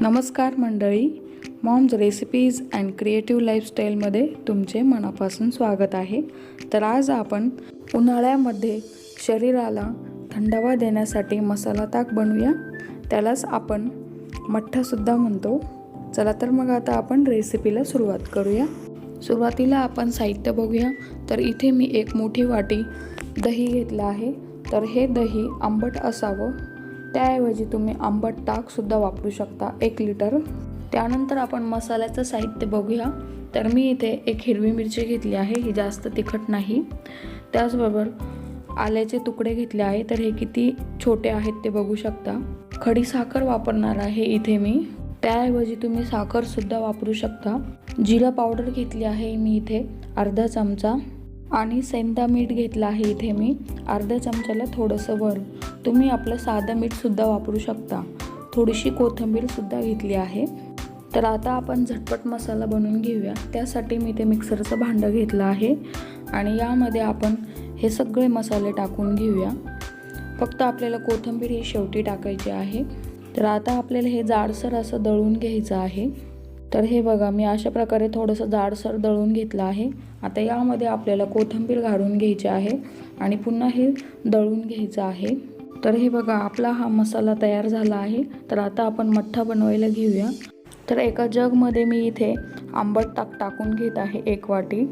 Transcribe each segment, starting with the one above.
नमस्कार मंडळी. Moms recipes and creative लाईफस्टाईलमध्ये तुमचे मनापासून स्वागत आहे. तर आज आपण उन्हाळ्यामध्ये शरीराला थंडावा देण्यासाठी मसाला ताक बनवूया. त्यालाच आपण मठ्ठासुद्धा म्हणतो. चला तर मग आता आपण रेसिपीला सुरुवात करूया. सुरुवातीला आपण साहित्य बघूया. तर इथे मी एक मोठी वाटी दही घेतलं आहे. तर हे दही आंबट असावं. त्याऐवजी तुम्ही आंबट ताकसुद्धा वापरू शकता एक लिटर. त्यानंतर आपण मसाल्याचं साहित्य बघूया. तर मी इथे एक हिरवी मिरची घेतली आहे ही जास्त तिखट नाही. त्याचबरोबर आल्याचे तुकडे घेतले आहे तर हे किती छोटे आहेत ते बघू शकता. खडी साखर वापरणार आहे इथे मी. त्याऐवजी तुम्ही साखरसुद्धा वापरू शकता. जिरा पावडर घेतली आहे मी इथे अर्धा चमचा. आणि सेंधा मीठ घेतलं आहे इथे मी. अर्ध्या चमच्याला थोडंसं वर तुम्ही आपलं साधं मीठसुद्धा वापरू शकता. थोडीशी कोथिंबीरसुद्धा घेतली आहे. तर आता आपण झटपट मसाला बनवून घेऊया. त्यासाठी मी ते मिक्सरचं भांडं घेतलं आहे. आणि यामध्ये आपण हे सगळे मसाले टाकून घेऊया. फक्त आपल्याला कोथिंबीर ही शेवटी टाकायची आहे. तर आता आपल्याला हे जाडसर असं दळून घ्यायचं आहे. तर हे बघा मी अशा प्रकारे थोडंसं जाडसर दळून घेतलं आहे. आता यामध्ये आपल्याला कोथिंबीर घालून घ्यायची आहे आणि पुन्हा हे दळून घ्यायचं आहे. तर हे बघा आपला हा मसाला तयार झाला आहे. तर आता आपण मठ्ठा बनवायला घेऊया. तर एका जगमध्ये मी इथे आंबट ताक टाकून घेत आहे एक वाटी.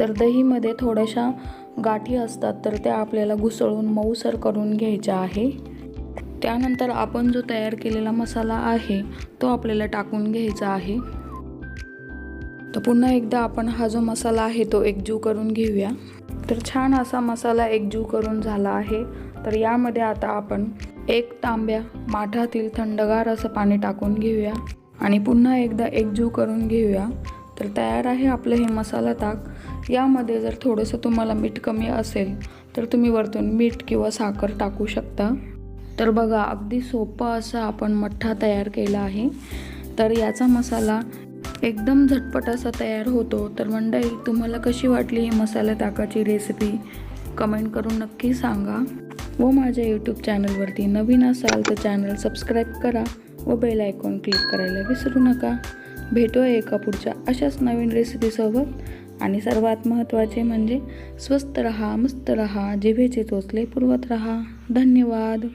तर दहीमध्ये थोड्याशा गाठी असतात तर त्या आपल्याला घुसळून मऊसर करून घ्यायच्या आहे. त्यानंतर आपण जो तयार केलेला मसाला आहे तो आपल्याला टाकून घ्यायचा आहे. तर पुन्हा एकदा आपण हा जो मसाला आहे तो एकजीव करून घेऊया. तर छान असा मसाला एकजीव करून झाला आहे. तर यामध्ये आता आपण एक तांब्या माठातील थंडगार असं पाणी टाकून घेऊया. आणि पुन्हा एकदा एकजीव करून घेऊया. तर तयार आहे आपलं हे मसाला ताक. यामध्ये जर थोडंसं तुम्हाला मीठ कमी असेल तर तुम्ही वरतून मीठ किंवा साखर टाकू शकता. तर बघा अगदी सोपं असं आपण मठ्ठा तयार केला आहे. तर याचा मसाला एकदम झटपट असा तयार होतो. तर मंडळी तुम्हाला कशी वाटली ही मसाला ताकाची रेसिपी कमेंट करून नक्की सांगा. व माझ्या यूट्यूब चॅनलवरती नवीन असाल तर चॅनल सबस्क्राईब करा व बेल आयकॉन क्लिक करायला विसरू नका. भेटूया एका पुढच्या अशाच नवीन रेसिपीसोबत आणि सर्वात महत्त्वाचे म्हणजे स्वस्त रहा मस्त रहा जिभेचे चोचले पुरवत रहा. धन्यवाद.